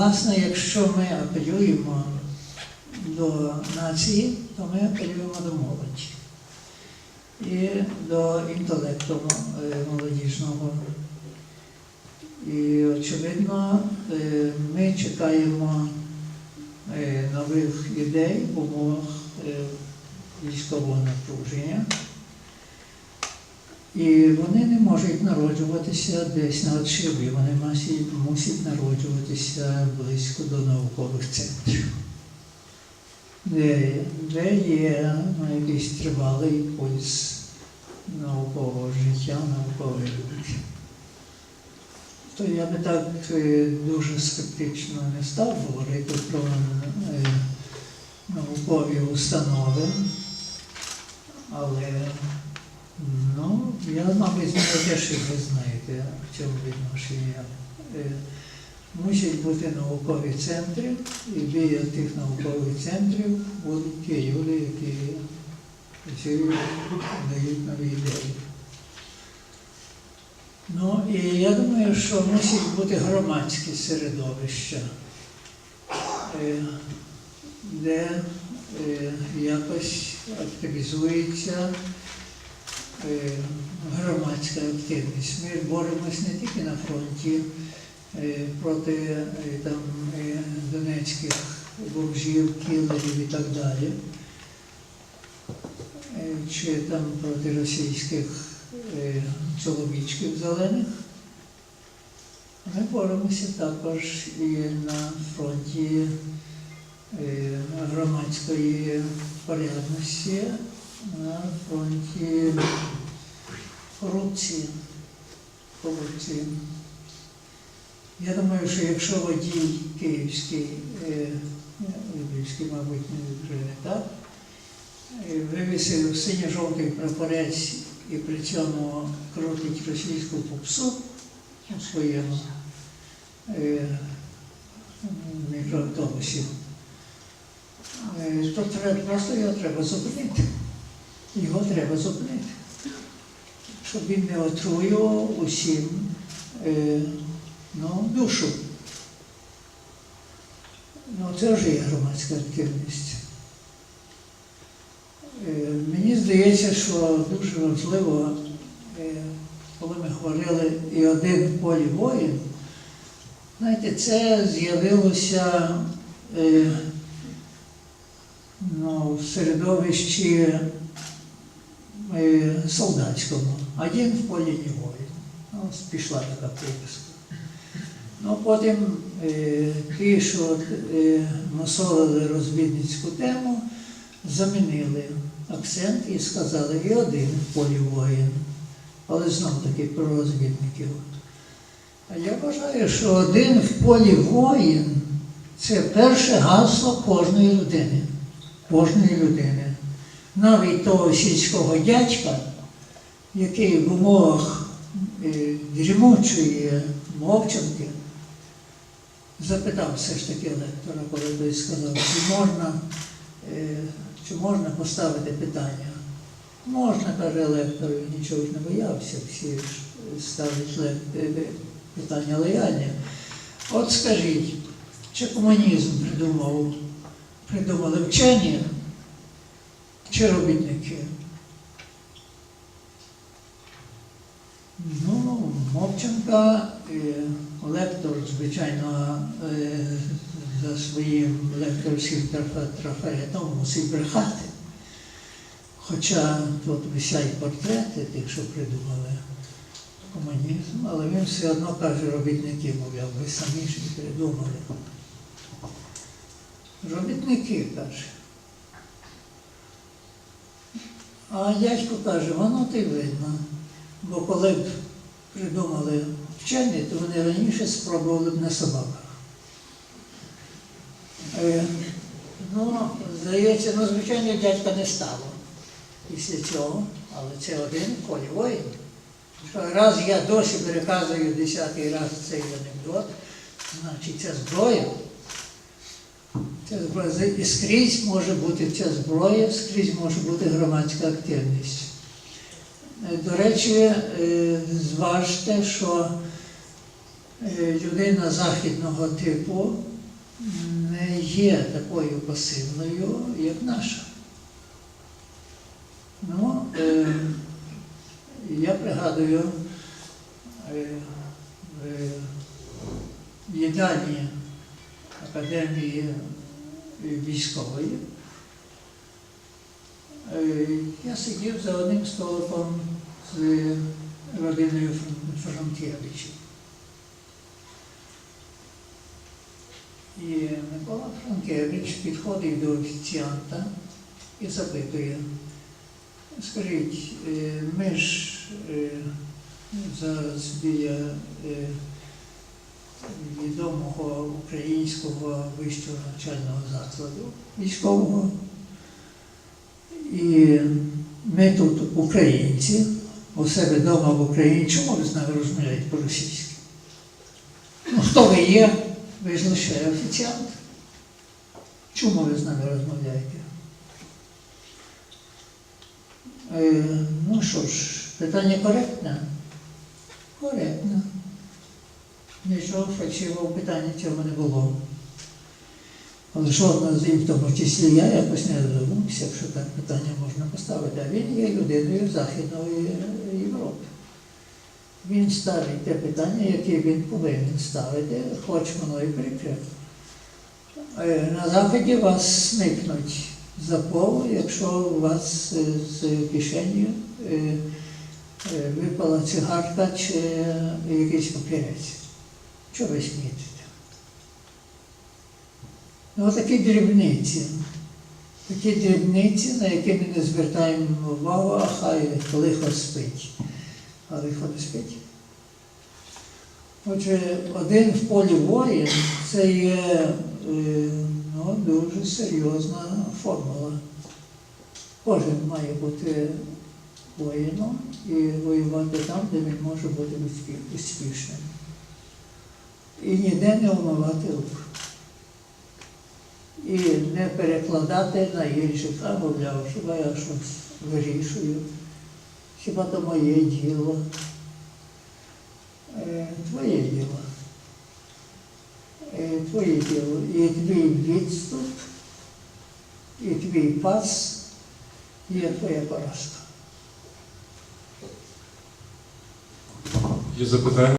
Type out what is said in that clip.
Власне, якщо ми апелюємо до нації, то ми апелюємо до молоді і до інтелекту е, молодіжного. І, очевидно, е, ми чекаємо е, нових ідей в умовах військового напруження. І вони не можуть народжуватися десь на отшибі, вони мусять, народжуватися близько до наукових центрів, де, де є ну, якийсь тривалий пульс наукового життя, наукової думки. То я би так е, дуже скептично не став говорити про е, наукові установи, але Ну, я, мабуть, знаю те, що ви знаєте, в цьому відношенні. Е, Мусять бути наукові центри, і біля тих наукових центрів будуть ті люди, які працюють, дають нові ідеї. Ну, і я думаю, що мусять бути громадські середовища, е, де е, якось активізується громадська активність. Ми боремось не тільки на фронті е, проти е, там, е, донецьких бомжів, кілерів і так далі, е, чи там проти російських е, чоловічків зелених. Ми боремося також і на фронті е, громадської порядності, фронті корупції. корупції. Я думаю, що якщо водій київський, е, львівський, мабуть, не вже так, е, вивісив синьо-жовтий прапорець і при цьому крутить російську попсу своєму е, мікроавтобусі, то треба, просто його треба зупинити. Його треба зупинити. Щоб він не отруював усім е, ну, душу. Ну, це вже є громадська активність. Е, мені здається, що дуже важливо, е, коли ми говорили і один в полі воїн, знаєте, це з'явилося е, ну, в середовищі солдатському. Один в полі не воїн. Ну, пішла така приписка. Ну, потім е, ті, що е, насолили розвідницьку тему, замінили акцент і сказали, і один в полі воїн. Але знов таки про розвідників. Я вважаю, що один в полі воїн це перше гасло кожної людини. Кожної людини. Навіть того сільського дядька, який в умовах е, дрімучої мовчанки запитав все ж таки лектора, коли той сказав, чи можна, е, чи можна поставити питання. Можна, каже лектор, він нічого ж не боявся, всі ж ставлять е, питання лояльні. От скажіть, чи комунізм придумав, придумали вчені чи робітники? Ну, Мовченка, лектор, звичайно, е, за своїм лекторським трафа- трафаретом мусить брехати. Хоча тут висять портрети тих, що придумали комунізм, але він все одно каже робітники, мовляв, ви самі ж і придумали. Робітники каже. А дядько каже, воно ти видно. Бо коли б придумали вчені, то вони раніше спробували б на собаках. Е, ну, здається, ну, звичайно, дядька не стало після цього, але це один в воїн. Раз я досі переказую десятий раз цей анекдот, значить ця зброя. Ця зброя і скрізь може бути ця зброя, скрізь може бути громадська активність. Е, До речі, е, зважте, що е, людина західного типу не є такою пасивною, як наша. Ну, я пригадую в їдальні Академії військової. Е, Я сидів за одним столиком з родиною Фрон- Фронтєвичів. І Микола Франкевич підходить до офіціанта і запитує, скажіть, е, ми ж е, зараз біля е, відомого українського вищого навчального закладу військового. І ми тут українці, у себе вдома в ви з нами розмовляєте по-російськи? Ну, хто ви є? Ви ж лише офіціант. Чому ви з нами розмовляєте? Е, ну що ж, питання коректне? Коректне. Нічого фальшивого питання цього не було. Але жодного з них, в тому числі я якось не додумався, що так питання можна поставити. А він є людиною Західної Європи. Він ставить те питання, яке він повинен ставити, хоч воно і прикре. Е, На Заході вас смикнуть за полу, якщо у вас е, з кишені е, випала цигарка чи якийсь папірець. Чого ви смієтеся? Ну, такі дрібниці. Такі дрібниці, на які ми не звертаємо увагу, а хай лихо спить. А лихо не спить. Отже, один в полі воїн це є е, ну, дуже серйозна формула. Кожен має бути воїном і воювати там, де він може бути успішним. І ніде не умивати рук. І не перекладати на інших, а мовляв, хіба я щось вирішую, хіба то моє діло. Е, Твоє діло. Е, Твоє діло. І твій відступ, і твій пас є твоя поразка. Є запитання?